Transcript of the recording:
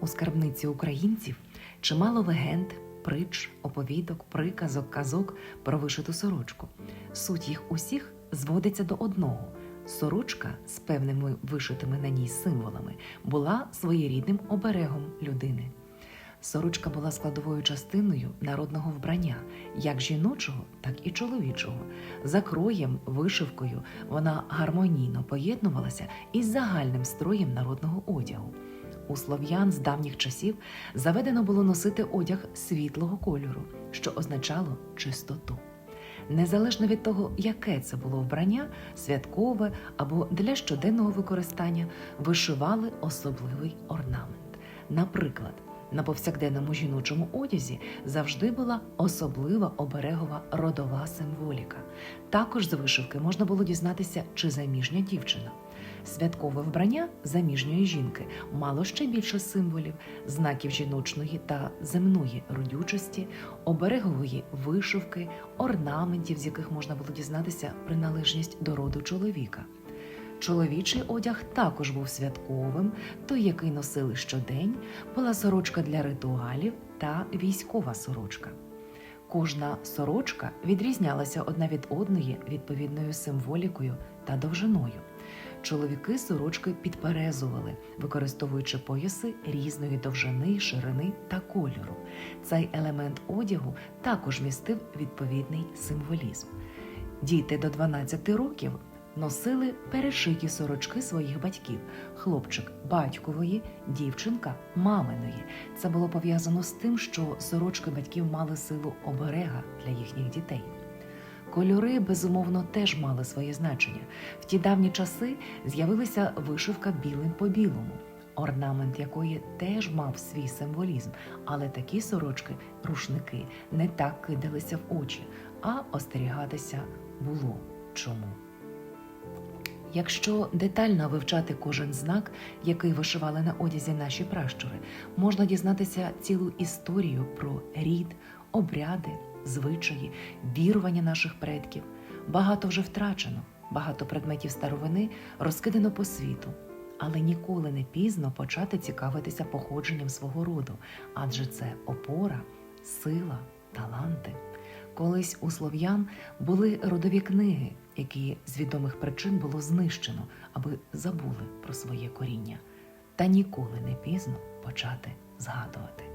У скарбниці українців чимало легенд, притч, оповідок, приказок, казок про вишиту сорочку. Суть їх усіх зводиться до одного. Сорочка з певними вишитими на ній символами була своєрідним оберегом людини. Сорочка була складовою частиною народного вбрання, як жіночого, так і чоловічого. За кроєм, вишивкою вона гармонійно поєднувалася із загальним строєм народного одягу. У слов'ян з давніх часів заведено було носити одяг світлого кольору, що означало чистоту. Незалежно від того, яке це було вбрання, святкове або для щоденного використання, вишивали особливий орнамент. Наприклад, на повсякденному жіночому одязі завжди була особлива оберегова родова символіка. Також з вишивки можна було дізнатися, чи заміжня дівчина. Святкове вбрання заміжньої жінки мало ще більше символів, знаків жіночної та земної родючості, оберегової вишивки, орнаментів, з яких можна було дізнатися приналежність до роду чоловіка. Чоловічий одяг також був святковим, той, який носили щодень, була сорочка для ритуалів та військова сорочка. Кожна сорочка відрізнялася одна від одної відповідною символікою та довжиною. Чоловіки сорочки підперезували, використовуючи пояси різної довжини, ширини та кольору. Цей елемент одягу також містив відповідний символізм. Діти до 12 років носили перешиті сорочки своїх батьків: хлопчик батькової, дівчинка маминої. Це було пов'язано з тим, що сорочки батьків мали силу оберега для їхніх дітей. Кольори, безумовно, теж мали своє значення. В ті давні часи з'явилася вишивка білим по білому, орнамент якої теж мав свій символізм, але такі сорочки, рушники, не так кидалися в очі, а остерігатися було чому. Якщо детально вивчати кожен знак, який вишивали на одязі наші пращури, можна дізнатися цілу історію про рід, обряди, звичаї, вірування наших предків. Багато вже втрачено, багато предметів старовини розкидано по світу, але ніколи не пізно почати цікавитися походженням свого роду, адже це опора, сила, таланти. Колись у слов'ян були родові книги, які з відомих причин було знищено, аби забули про своє коріння. Та ніколи не пізно почати згадувати.